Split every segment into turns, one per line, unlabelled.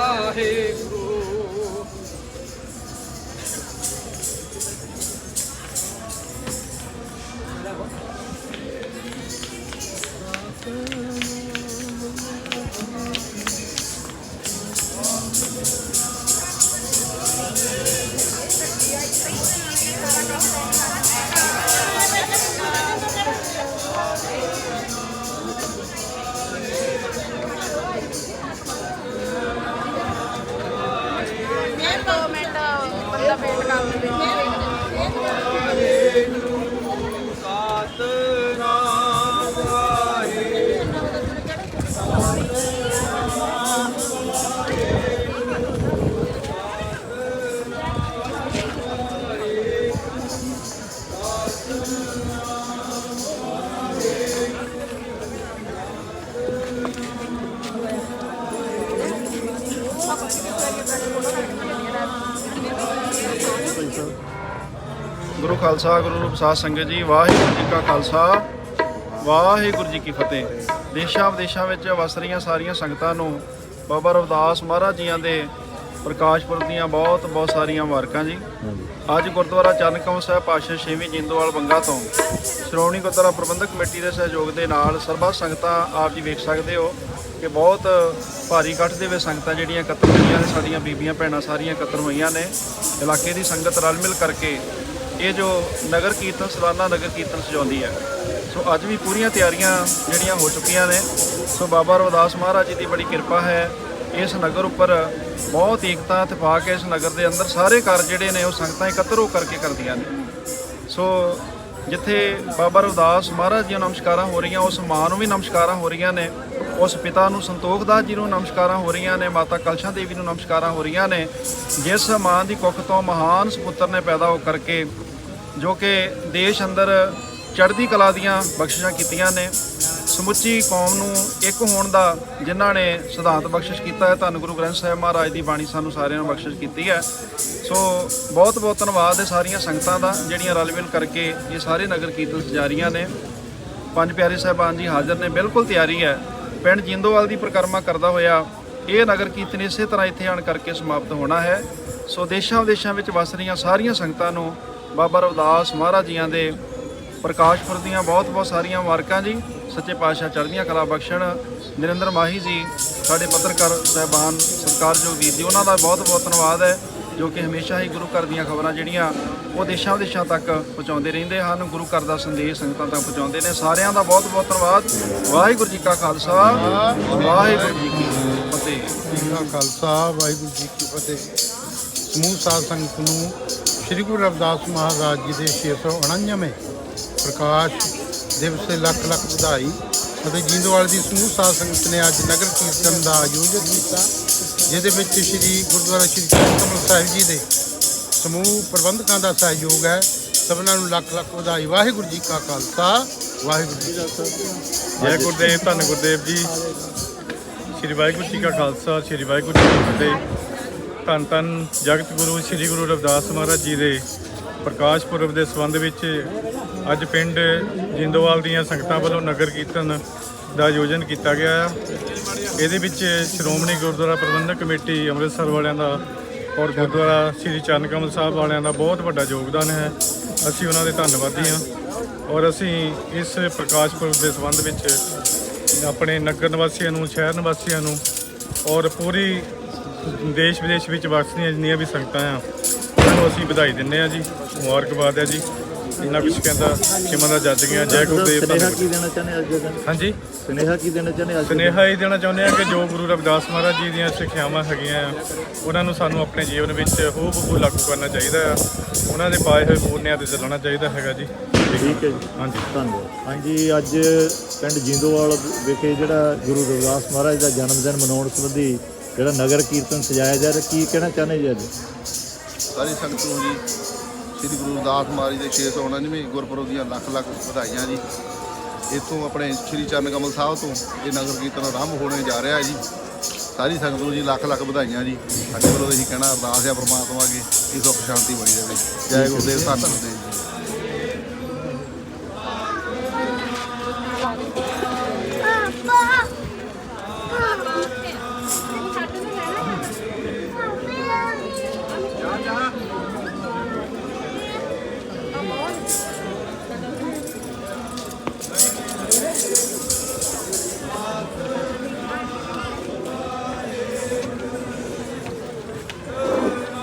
ਵਾਹਿਗੁਰੂ
ਖਾਲਸਾ ਗੁਰੂ ਰੂਪ ਸਾਧ ਸੰਗਤ ਜੀ ਵਾਹਿਗੁਰੂ ਜੀ ਕਾ ਖਾਲਸਾ ਵਾਹਿਗੁਰੂ ਜੀ ਕੀ ਫਤਿਹ। ਦੇਸ਼ਾਂ ਵਿਦੇਸ਼ਾਂ ਵਿੱਚ ਵਸ ਰਹੀਆਂ ਸਾਰੀਆਂ ਸੰਗਤਾਂ ਨੂੰ ਬਾਬਾ ਰਵਿਦਾਸ ਮਹਾਰਾਜ ਜੀਆਂ ਦੇ ਪ੍ਰਕਾਸ਼ ਪੁਰਬ ਦੀਆਂ ਬਹੁਤ ਬਹੁਤ ਸਾਰੀਆਂ ਮੁਬਾਰਕਾਂ ਜੀ। ਅੱਜ ਗੁਰਦੁਆਰਾ ਚਰਨ ਕਮਲ ਸਾਹਿਬ ਪਾਤਸ਼ਾਹ ਛੇਵੀਂ ਜਿੰਦੋਵਾਲ ਬੰਗਾ ਤੋਂ ਸ਼੍ਰੋਮਣੀ ਗੁਰਦੁਆਰਾ ਪ੍ਰਬੰਧਕ ਕਮੇਟੀ ਦੇ ਸਹਿਯੋਗ ਦੇ ਨਾਲ ਸਰਬੱਤ ਸੰਗਤਾਂ ਆਪ ਜੀ ਵੇਖ ਸਕਦੇ ਹੋ ਕਿ ਬਹੁਤ ਭਾਰੀ ਇਕੱਠ ਦੇ ਵਿੱਚ ਸੰਗਤਾਂ ਜਿਹੜੀਆਂ ਇਕੱਤਰ ਹੋਈਆਂ ਨੇ ਸਾਡੀਆਂ ਬੀਬੀਆਂ ਭੈਣਾਂ ਸਾਰੀਆਂ ਇਕੱਤਰ ਹੋਈਆਂ ਨੇ। ਇਲਾਕੇ ਦੀ ਸੰਗਤ ਰਲ ਮਿਲ ਕਰਕੇ ਇਹ ਜੋ ਨਗਰ ਕੀਰਤਨ, ਸਾਲਾਨਾ ਨਗਰ ਕੀਰਤਨ ਸਜਾਉਂਦੀ ਹੈ। ਸੋ ਅੱਜ ਵੀ ਪੂਰੀਆਂ ਤਿਆਰੀਆਂ ਜਿਹੜੀਆਂ ਹੋ ਚੁੱਕੀਆਂ ਨੇ। ਸੋ ਬਾਬਾ ਰਵਿਦਾਸ ਮਹਾਰਾਜ ਜੀ ਦੀ ਬੜੀ ਕਿਰਪਾ ਹੈ। ਇਸ ਨਗਰ ਉੱਪਰ ਬਹੁਤ ਏਕਤਾ, ਇਤਫਾਕ ਹੈ। ਇਸ ਨਗਰ ਦੇ ਅੰਦਰ ਸਾਰੇ ਘਰ ਜਿਹੜੇ ਨੇ, ਉਹ ਸੰਗਤਾਂ ਇਕੱਤਰ ਹੋ ਕਰਕੇ ਕਰਦੀਆਂ ਨੇ। ਸੋ ਜਿੱਥੇ ਬਾਬਾ ਰਵਿਦਾਸ ਮਹਾਰਾਜ ਜੀ ਨੂੰ ਨਮਸਕਾਰਾਂ ਹੋ ਰਹੀਆਂ, ਉਸ ਮਾਂ ਨੂੰ ਵੀ ਨਮਸਕਾਰਾਂ ਹੋ ਰਹੀਆਂ ਨੇ। ਉਸ ਪਿਤਾ ਨੂੰ ਸੰਤੋਖਦਾਸ ਜੀ ਨੂੰ ਨਮਸਕਾਰਾਂ ਹੋ ਰਹੀਆਂ ਨੇ। ਮਾਤਾ ਕਲਸ਼ਾ ਦੇਵੀ ਨੂੰ ਨਮਸਕਾਰਾਂ ਹੋ ਰਹੀਆਂ ਨੇ। ਜਿਸ ਮਾਂ ਦੀ ਕੁੱਖ ਤੋਂ ਮਹਾਨ ਸੁਪੁੱਤਰ ਨੇ ਪੈਦਾ ਹੋ ਕਰਕੇ ਜੋ ਕਿ ਦੇਸ਼ ਅੰਦਰ ਚੜ੍ਹਦੀ ਕਲਾ ਦੀਆਂ ਬਖਸ਼ਿਸ਼ਾਂ ਕੀਤੀਆਂ ਨੇ। ਸਮੁੱਚੀ ਕੌਮ ਨੂੰ ਇੱਕ ਹੋਣ ਦਾ ਜਿਨ੍ਹਾਂ ਨੇ ਸਿਧਾਂਤ ਬਖਸ਼ਿਸ਼ ਕੀਤਾ ਹੈ, ਧੰਨ ਗੁਰੂ ਗ੍ਰੰਥ ਸਾਹਿਬ ਮਹਾਰਾਜ ਦੀ ਬਾਣੀ ਸਾਨੂੰ ਸਾਰਿਆਂ ਨੂੰ ਬਖਸ਼ਿਸ਼ ਕੀਤੀ ਹੈ। ਸੋ ਬਹੁਤ ਬਹੁਤ ਧੰਨਵਾਦ ਹੈ ਸਾਰੀਆਂ ਸੰਗਤਾਂ ਦਾ, ਜਿਹੜੀਆਂ ਰਲ ਮਿਲ ਕਰਕੇ ਇਹ ਸਾਰੇ ਨਗਰ ਕੀਰਤਨ ਸਜਾ ਰਹੀਆਂ ਨੇ। ਪੰਜ ਪਿਆਰੇ ਸਾਹਿਬਾਨ ਜੀ ਹਾਜ਼ਰ ਨੇ, ਬਿਲਕੁਲ ਤਿਆਰੀ ਹੈ। ਪਿੰਡ ਜਿੰਦੋਵਾਲ ਦੀ ਪ੍ਰਕਰਮਾ ਕਰਦਾ ਹੋਇਆ, ਇਹ ਨਗਰ ਕੀਰਤਨ ਇਸੇ ਤਰ੍ਹਾਂ ਇੱਥੇ ਆਣ ਕਰਕੇ ਸਮਾਪਤ ਹੋਣਾ ਹੈ। ਸੋ ਦੇਸ਼ਾਂ ਵਿਦੇਸ਼ਾਂ ਵਿੱਚ ਵਸ ਰਹੀਆਂ ਸਾਰੀਆਂ ਸੰਗਤਾਂ ਨੂੰ ਬਾਬਾ ਰਵਿਦਾਸ ਮਹਾਰਾਜ ਜੀਆਂ ਦੇ ਪ੍ਰਕਾਸ਼ ਪੁਰਬ ਦੀਆਂ ਬਹੁਤ ਬਹੁਤ ਸਾਰੀਆਂ ਮੁਬਾਰਕਾਂ ਜੀ। ਸੱਚੇ ਪਾਤਸ਼ਾਹ ਚੜ੍ਹਦੀਆਂ ਕਲਾ ਬਖਸ਼ਣ। ਨਰਿੰਦਰ ਮਾਹੀ ਜੀ, ਸਾਡੇ ਪੱਤਰਕਾਰ ਸਹਿਬਾਨ ਸਤਿਕਾਰਯੋਗ ਵੀਰ ਜੀ, ਉਹਨਾਂ ਦਾ ਬਹੁਤ ਬਹੁਤ ਧੰਨਵਾਦ ਹੈ, ਜੋ ਕਿ ਹਮੇਸ਼ਾ ਹੀ ਗੁਰੂ ਘਰ ਦੀਆਂ ਖਬਰਾਂ ਜਿਹੜੀਆਂ ਉਹ ਦੇਸ਼ਾਂ ਵਿਦੇਸ਼ਾਂ ਤੱਕ ਪਹੁੰਚਾਉਂਦੇ ਰਹਿੰਦੇ ਹਨ, ਗੁਰੂ ਘਰ ਦਾ ਸੰਦੇਸ਼ ਸੰਗਤਾਂ ਤੱਕ ਪਹੁੰਚਾਉਂਦੇ ਨੇ। ਸਾਰਿਆਂ ਦਾ ਬਹੁਤ ਬਹੁਤ ਧੰਨਵਾਦ। ਵਾਹਿਗੁਰੂ ਜੀ ਕਾ ਖਾਲਸਾ, ਵਾਹਿਗੁਰੂ ਜੀ ਕੀ ਫਤਿਹ।
ਜੀ ਕਾ ਖਾਲਸਾ, ਵਾਹਿਗੁਰੂ ਜੀ ਕੀ ਫਤਿਹ। ਸਮੂਹ ਸਾਧ ਸੰਗਤ ਨੂੰ ਸ੍ਰੀ ਗੁਰੂ ਰਵਿਦਾਸ ਮਹਾਰਾਜ ਜੀ ਦੇ 649ਵੇਂ ਪ੍ਰਕਾਸ਼ ਦਿਵਸ ਦੇ ਲੱਖ ਲੱਖ ਵਧਾਈ ਅਤੇ ਜੀਂਦਵਾਲ ਦੀ ਸਮੂਹ ਸਾਧ ਸੰਗਤ ਨੇ ਅੱਜ ਨਗਰ ਕੀਰਤਨ ਦਾ ਆਯੋਜਨ ਕੀਤਾ, ਜਿਹਦੇ ਵਿੱਚ ਸ੍ਰੀ ਗੁਰਦੁਆਰਾ ਸ੍ਰੀ ਚਰਨ ਕਮਲ ਸਾਹਿਬ ਜੀ ਦੇ ਸਮੂਹ ਪ੍ਰਬੰਧਕਾਂ ਦਾ ਸਹਿਯੋਗ ਹੈ। ਸਭਨਾਂ ਨੂੰ ਲੱਖ ਲੱਖ ਵਧਾਈ। ਵਾਹਿਗੁਰੂ ਜੀ ਕਾ ਖਾਲਸਾ, ਵਾਹਿਗੁਰੂ ਜੀ
ਜੈ ਗੁਰਦੇਵ, ਧੰਨ ਗੁਰਦੇਵ ਜੀ। ਸ੍ਰੀ ਵਾਹਿਗੁਰੂ ਜੀ ਕਾ ਖਾਲਸਾ, ਸ੍ਰੀ ਵਾਹਿਗੁਰੂ ਜੀ ਕੀ ਫਤਿਹ। ਧੰਨ ਧੰਨ ਜਗਤ ਗੁਰੂ ਸ੍ਰੀ ਗੁਰੂ ਰਵਿਦਾਸ ਮਹਾਰਾਜ ਜੀ ਦੇ ਪ੍ਰਕਾਸ਼ ਪੁਰਬ ਦੇ ਸੰਬੰਧ ਵਿੱਚ ਅੱਜ ਪਿੰਡ ਜਿੰਦੋਵਾਲ ਦੀਆਂ ਸੰਗਤਾਂ ਵੱਲੋਂ ਨਗਰ ਕੀਰਤਨ ਦਾ ਆਯੋਜਨ ਕੀਤਾ ਗਿਆ ਆ। ਇਹਦੇ ਵਿੱਚ ਸ਼੍ਰੋਮਣੀ ਗੁਰਦੁਆਰਾ ਪ੍ਰਬੰਧਕ ਕਮੇਟੀ ਅੰਮ੍ਰਿਤਸਰ ਵਾਲਿਆਂ ਦਾ ਔਰ ਗੁਰਦੁਆਰਾ ਸ੍ਰੀ ਚਰਨ ਕਮਲ ਸਾਹਿਬ ਵਾਲਿਆਂ ਦਾ ਬਹੁਤ ਵੱਡਾ ਯੋਗਦਾਨ ਹੈ। ਅਸੀਂ ਉਹਨਾਂ ਦੇ ਧੰਨਵਾਦੀ ਹਾਂ ਔਰ ਅਸੀਂ ਇਸ ਪ੍ਰਕਾਸ਼ ਪੁਰਬ ਦੇ ਸੰਬੰਧ ਵਿੱਚ ਆਪਣੇ ਨਗਰ ਨਿਵਾਸੀਆਂ ਨੂੰ, ਸ਼ਹਿਰ ਨਿਵਾਸੀਆਂ ਨੂੰ ਔਰ ਪੂਰੀ ਦੇਸ਼ ਵਿਦੇਸ਼ ਵਿੱਚ ਵਸਦੀਆਂ ਜਿੰਨੀਆਂ ਵੀ ਸੰਗਤਾਂ ਆ ਉਹਨਾਂ ਨੂੰ ਅਸੀਂ ਵਧਾਈ ਦਿੰਦੇ ਆ ਜੀ ਮੁਬਾਰਕਬਾਦ ਹੈ ਜੀ। ਇੰਨਾ ਕੁਝ ਕਹਿੰਦਾ ਕਿਮਨ ਦਾ ਜੱਜ ਗਿਆ ਜੈ ਗੁਰਦੇਵ
ਸੁਨੇਹਾ ਕੀ ਦੇਣਾ ਚਾਹੁੰਦੇ ਅੱਜ ਦੇ? ਦਿਨ
ਹਾਂਜੀ?
ਸੁਨੇਹਾ ਕੀ ਦੇਣਾ ਚਾਹੁੰਦੇ ਅੱਜ?
ਸੁਨੇਹਾ ਇਹ ਦੇਣਾ ਚਾਹੁੰਦੇ ਆ ਕਿ ਜੋ ਗੁਰੂ ਰਵਿਦਾਸ ਮਹਾਰਾਜ ਜੀ ਦੀਆਂ ਸਿੱਖਿਆਵਾਂ ਹੈਗੀਆਂ ਆ ਉਹਨਾਂ ਨੂੰ ਸਾਨੂੰ ਆਪਣੇ ਜੀਵਨ ਵਿੱਚ ਹੂ ਬਹੂ ਲਾਗੂ ਕਰਨਾ ਚਾਹੀਦਾ ਆ। ਉਹਨਾਂ ਦੇ ਪਾਏ ਹੋਏ ਮੂਰਨਿਆਂ ਤੇ ਚੱਲਣਾ ਚਾਹੀਦਾ ਹੈਗਾ ਜੀ।
ਠੀਕ ਹੈ ਜੀ।
ਹਾਂਜੀ।
ਧੰਨਵਾਦ। ਹਾਂਜੀ ਅੱਜ ਪਿੰਡ ਜਿੰਦੋਵਾਲ ਵਿਖੇ ਜਿਹੜਾ ਗੁਰੂ ਰਵਿਦਾਸ ਮਹਾਰਾਜ ਦਾ ਜਨਮ ਦਿਨ ਮਨਾਉਣ ਸੰਬੰਧੀ ਜਿਹੜਾ ਨਗਰ ਕੀਰਤਨ ਸਜਾਇਆ ਜਾ ਰਿਹਾ, ਕੀ ਕਹਿਣਾ ਚਾਹੁੰਦੇ ਜੀ ਅੱਜ?
ਸਾਰੇ ਸੰਗਤ ਨੂੰ ਜੀ, ਸ੍ਰੀ ਗੁਰੂ ਰਵਿਦਾਸ ਮਹਾਰਾਜ ਦੇ 699ਵੇਂ ਗੁਰਪੁਰਬ ਦੀਆਂ ਲੱਖ ਲੱਖ ਵਧਾਈਆਂ ਜੀ। ਇੱਥੋਂ ਆਪਣੇ ਸ੍ਰੀ ਚਰਨ ਕਮਲ ਸਾਹਿਬ ਤੋਂ ਇਹ ਨਗਰ ਕੀਰਤਨ ਆਰੰਭ ਹੋਣੇ ਜਾ ਰਿਹਾ ਹੈ ਜੀ। ਸਾਰੀ ਸੰਗਤ ਨੂੰ ਜੀ ਲੱਖ ਲੱਖ ਵਧਾਈਆਂ ਜੀ। ਸਾਡੇ ਵੱਲੋਂ ਅਸੀਂ ਕਹਿਣਾ, ਅਰਦਾਸ ਹੈ ਪ੍ਰਮਾਤਮਾ ਅੱਗੇ ਕਿ ਸੁੱਖ ਸ਼ਾਂਤੀ ਬਣੀ ਰਹੇ। ਜੈ ਗੁਰਦੇਵ ਧੰਨ ਗੁਰਦੇਵ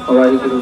ਵਾਹਿਗੁਰੂ